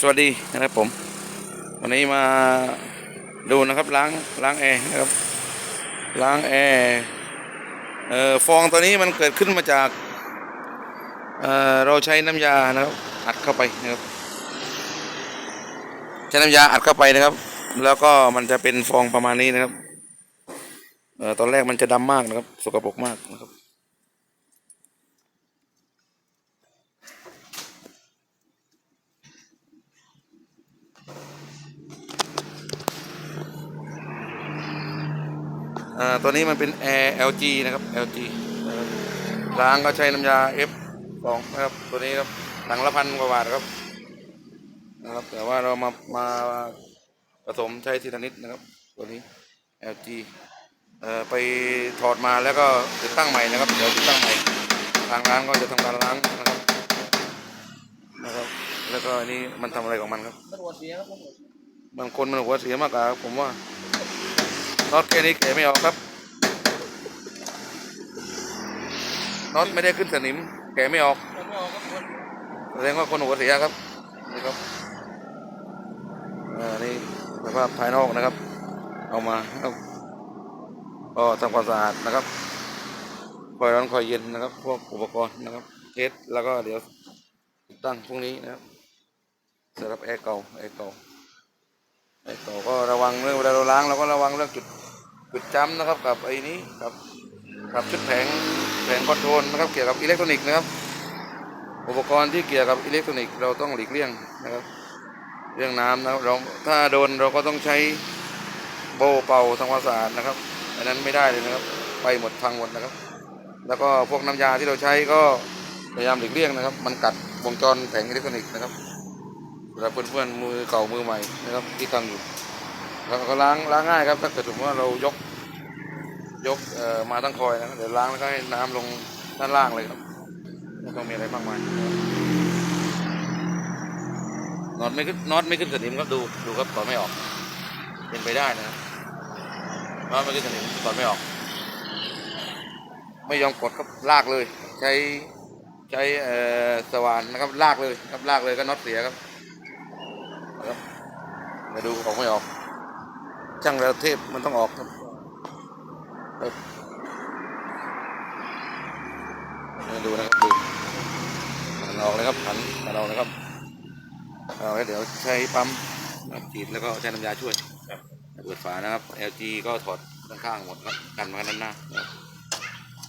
สวัสดีนะครับผม วันนี้มาดูนะครับล้างล้างแอร์นะครับล้างแอร์เอ่อฟองตัวนี้มันเกิดขึ้นมาจากเอ่อเราใช้น้ำยานะครับอัดเข้าไปนะครับใช้น้ำยาอัดเข้าไปนะครับ แล้วก็มันจะเป็นฟองประมาณนี้นะครับเอ่อตอนแรกมันจะดำมากนะครับ สกปรกมากนะครับ อ่าตัวนี้มันเป็น Air LG นะครับ LG นะครับล้างก็ใช้น้ำยา F2 นะครับตัวนี้ครับถังละพันกว่าบาทครับนะครับ แต่ว่าเรามามาผสมใช้ทีละนิดนะครับ ตัวนี้ LG เอ่อไปถอดมาแล้วก็ติดตั้งใหม่นะครับเดี๋ยวติดตั้งใหม่ทางร้านก็จะทำการล้างนะครับนะครับ แล้วก็อันนี้มันทำอะไรของมันครับตำรวจเสียครับตำรวจบางคนมันหัวเสียมากกว่าครับผมว่า น็อตแค่นี้แกะไม่ออกครับน็อตไม่ได้ขึ้นสนิม แกะไม่ออกผมไม่เอาครับคนแสดงว่าคนหัวเสียครับนี่ครับอ่านี่สภาพภายนอกนะครับ เอามาเอาก็ทำความสะอาดนะครับคอยร้อนคอยเย็นนะครับ พวกอุปกรณ์นะครับเทสแล้วก็เดี๋ยวติดตั้งพรุ่งนี้นะครับสำหรับแอร์เก่าแอร์เก่าไอ้ต่อก็ระวังเรื่องเวลาเราล้างเราก็ระวังเรื่องจุด จุดจำนะครับกับไอ้นี้กับกับชุดแผงแผงคอนโทรลนะครับเกี่ยวกับอิเล็กทรอนิกส์นะครับ อุปกรณ์ที่เกี่ยวกับอิเล็กทรอนิกส์เราต้องหลีกเลี่ยงนะครับ เรื่องน้ำนะครับเราถ้าโดนเราก็ต้องใช้โบเป่าทำความสะอาดนะครับ อันนั้นไม่ได้เลยนะครับ ไปหมดพังหมดนะครับ แล้วก็พวกน้ำยาที่เราใช้ก็พยายามหลีกเลี่ยงนะครับ มันกัดวงจรแผงอิเล็กทรอนิกส์นะครับสำหรับเพื่อนๆมือเก่ามือใหม่นะครับที่ทำอยู่ แล้วก็ล้างล้างง่ายครับถ้าเกิดสมมติว่าเรายกยกเอ่อมาตั้งคอยนะเดี๋ยวล้างแล้วก็ให้น้ำลงด้านล่างเลยครับไม่ต้องมีอะไรมากมายน็อตไม่ขึ้นน็อตไม่ขึ้นสนิมครับดูดูครับถอดไม่ออก เป็นไปได้นะน็อตไม่ขึ้นสนิมถอดไม่ออก ไม่ยอมกดครับลากเลย ใช้ใช้เอ่อสว่านนะครับลากเลยครับลากเลยก็น็อตเสียครับครับมาดูออกไม่ออก ช่างระดับเทพมันต้องออกครับครับมาดูนะครับดูมันออกเลยครับหันมาเรานะครับเอาแล้วเดี๋ยวใช้ปั๊มฉีดแล้วก็ใช้น้ำยาช่วยเปิดฝานะครับ LG ก็ถอดด้านข้างหมดครับกันมาด้านหน้านะ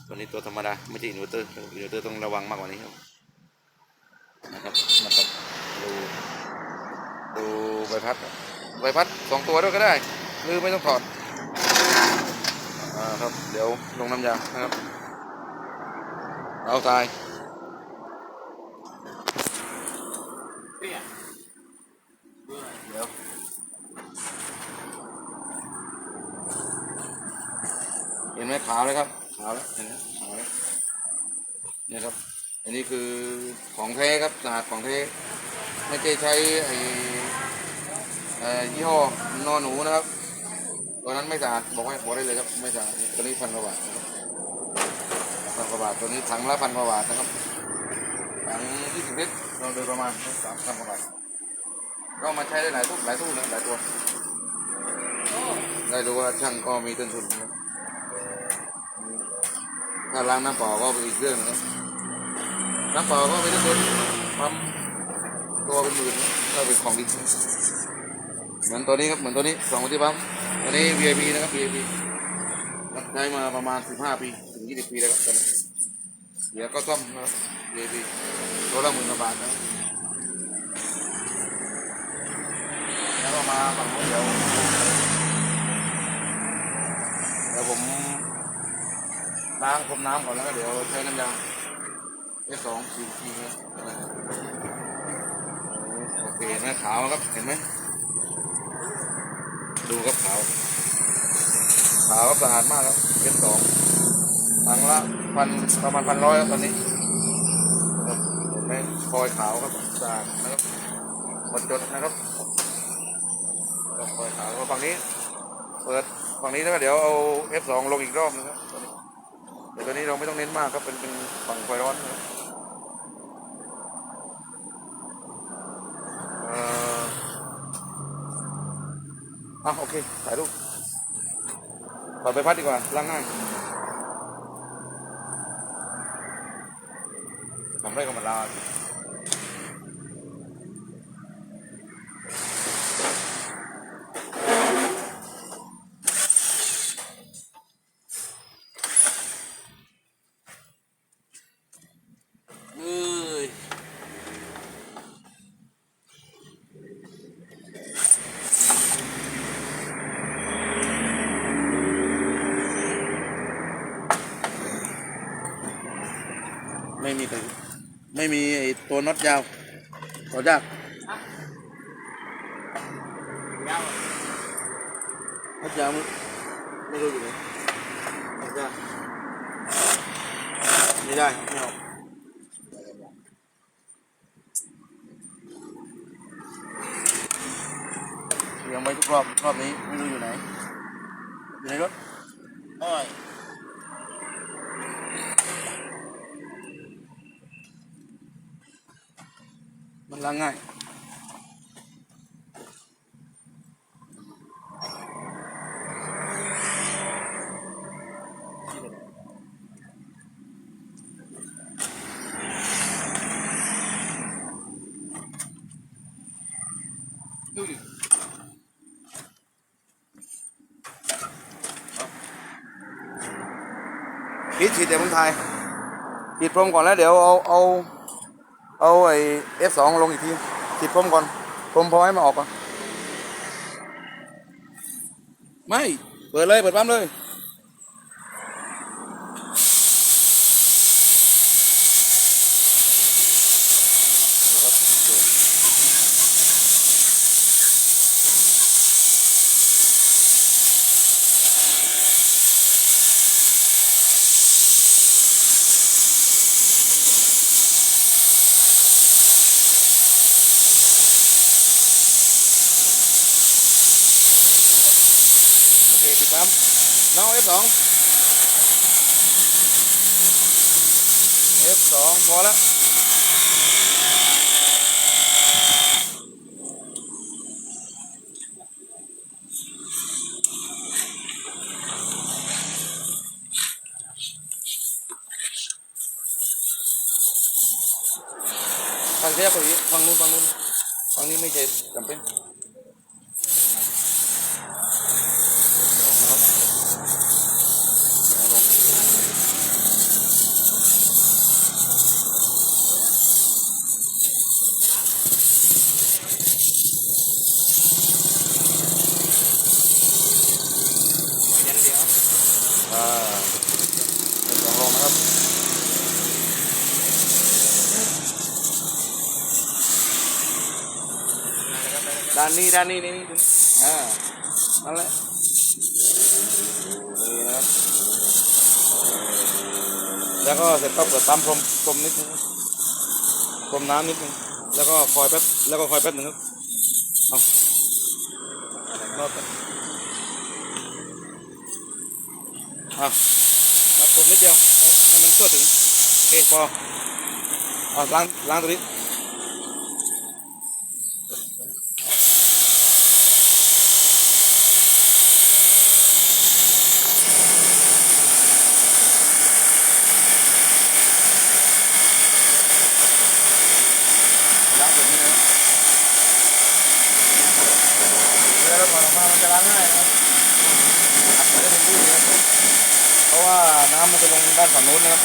ตัวนี้ตัวธรรมดาไม่ใช่อินเวอร์เตอร์อินเวอร์เตอร์ต้องระวังมากกว่านี้ครับนะครับนะครับดูดูใบพัดใบพัดสองตัวด้วยก็ได้ หรือไม่ต้องถอดอ่าครับเดี๋ยวลงน้ำยานะครับเอาทรายเดี๋ยวเห็นไหมขาวเลยครับขาวแล้วเห็นไหมขาวแล้วเนี่ยครับอันนี้คือของแท้ครับสะอาดของแท้ไม่ใช่ใช้ไอ้ยี่ห้อนอนหนูนะครับ ตัวนั้นไม่สะอาดบอกไว้บอกได้เลยครับไม่สะอาดตัวนี้พันกว่าบาทนะบพันกว่าบาทตัวนี้ถังละพันกว่าบาทนะครับถังยี่สิบลิตรรวมโดยประมาณสามพันกว่าบาทก็มาใช้ได้หลายตู้หลายตู้นะหลายตัวได้รู้ว่าช่างก็มีต้นทุนนะครับถ้าล้างน้ำเปล่าก็เป็นอีกเรื่องนะน้ำเปล่าก็ไม่ได้ต้นปั๊มตัวเป็นหมื่นนะถ้าเป็นของดีเหมือนตัวนี้ครับเหมือนตัวนี้สองที่ปั๊ม วันนี้ VIP นะครับ VIP รับใช้มาประมาณ 15 ปี ถึง 20 ปีแล้วครับตอนนี้เดี๋ยวก็ซ่อมนะครับ VIP ตัวละหมื่นกว่าบาทนะแล้วก็มาฝั่งโน้นเดี๋ยวเดี๋ยวผมล้างพรมน้ำก่อนแล้วก็เดี๋ยวใช้น้ำยาเอสองสี่ทีโอเคนไหมขาวครับเห็นไหม ดูครับขาวขาวสะอาดมากครับเอสองถังละพันประมาณพันร้อยครับตอนนี้ครับเห็นไหมคอยขาวครับสะอาดนะครับหมดจดนะครับคอยขาวฝั่งนี้ เปิดฝั่งนี้แล้วเดี๋ยวเอา F2 ลงอีกรอบนึงครับตัวนี้แต่ตัวนี้เราไม่ต้องเน้นมากครับเป็นเป็นฝั่งไฟร้อนนะครับเอ่อ อะโอเคถ่ายรูปถอดใบพัดดีกว่าล้างง่ายทำไรก็มาลา เอ้ยไม่มีตัวไม่มีไอ้ตัวน็อตยาวต่อยากยาวน็อตยาวไม่ไม่รู้อยู่ไหนน็อตยากไม่ได้ไม่ออกเลี้ยงไว้ทุกรอบรอบนี้ไม่รู้อยู่ไหนอยู่ในรถโอ้ย มันล้างง่ายดูดิพีทฉีดแต่ผมไทยฉีดพรมก่อนแล้วเดี๋ยวเอาเอา เอาไอ้ F2 ลงอีกทีติดพรมก่อนพรมพอให้มาออกก่อน ไม่ เปิดเลย เปิดปั๊มเลย คปิดปั๊มน้อง F2 F2 พอแล้วฟังแค่คนนี้ฟังนู้นฟังนู้นฟังนี้ไม่ใช่จำเป็นสองนะครับเอาลงอ่าสองลงนะครับ ด้านนี้ด้านนี้นี่นี่ตรงนี้อ่านั่นแหละนี่นะครับแล้วก็เสร็จก็เปิดปั๊มพรมพรมนิดนึงพรมน้ำนิดนึงแล้วก็คอยแป๊บแล้วก็คอยแป๊บหนึ่งครับเอารอแป๊บเอาครับพรมนิดเดียวให้มันทั่วถึงโอเคพอเอาล้างล้างตัวนี้ ล้างแบบนี้นะครับเวลาเราถอดออกมามันจะล้างง่ายนะครับอัดไม่ได้เป็นที่นะครับเพราะ ว่าน้ำมันจะลงด้านฝั่งนู้นนะครับ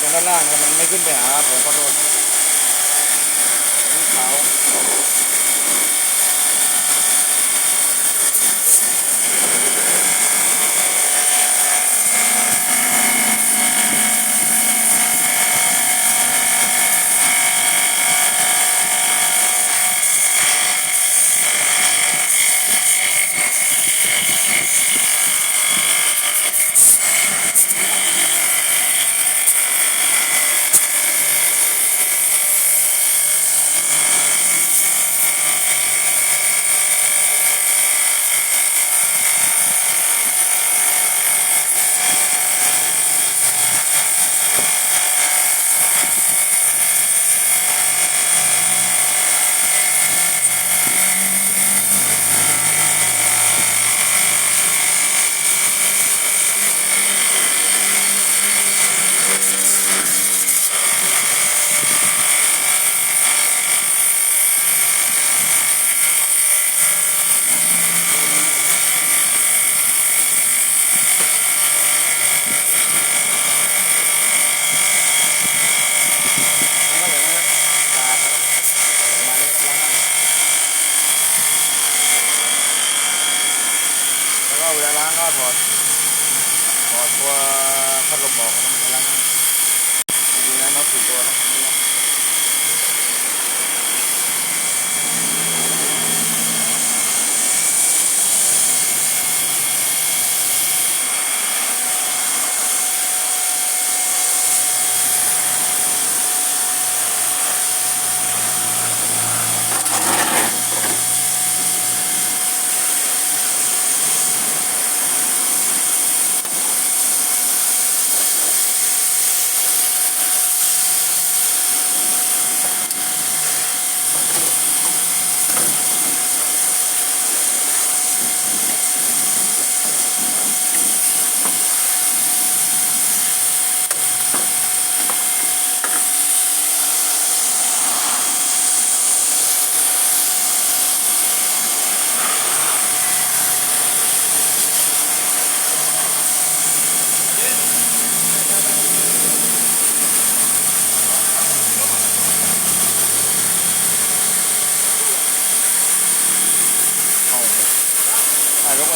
ลงด้านล่างนะครับมันไม่ขึ้นไปหาผมขอโทษนะครับนี่ขาว ถอดถอดตัวพัดลมออกมันจะล้างง่ายจริงๆแล้วน็อตสี่ตัวนะ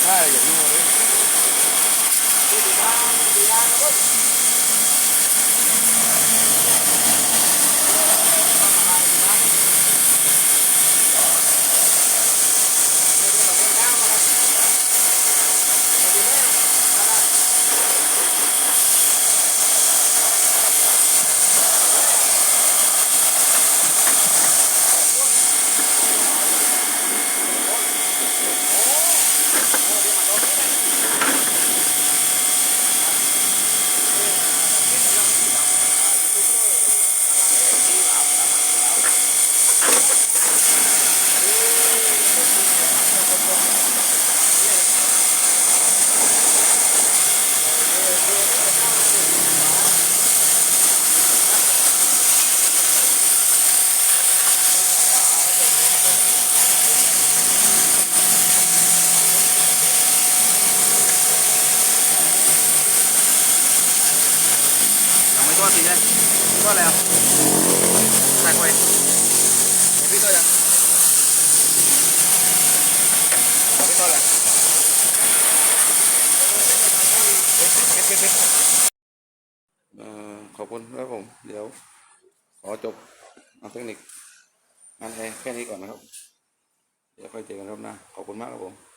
ใช่อะไรอย่างนี้เลยไม่ตัวสีเลย ตัวอะไรอะใส่ไปพี่ตัวยังพี่ตัวอะไรเอ่อขอบคุณครับผม เดี๋ยว ขอจบเอาเทคนิคงานแอร์แค่นี้ก่อนนะครับ เดี๋ยวค่อยเจอกันรอบหน้า ขอบคุณมากครับผม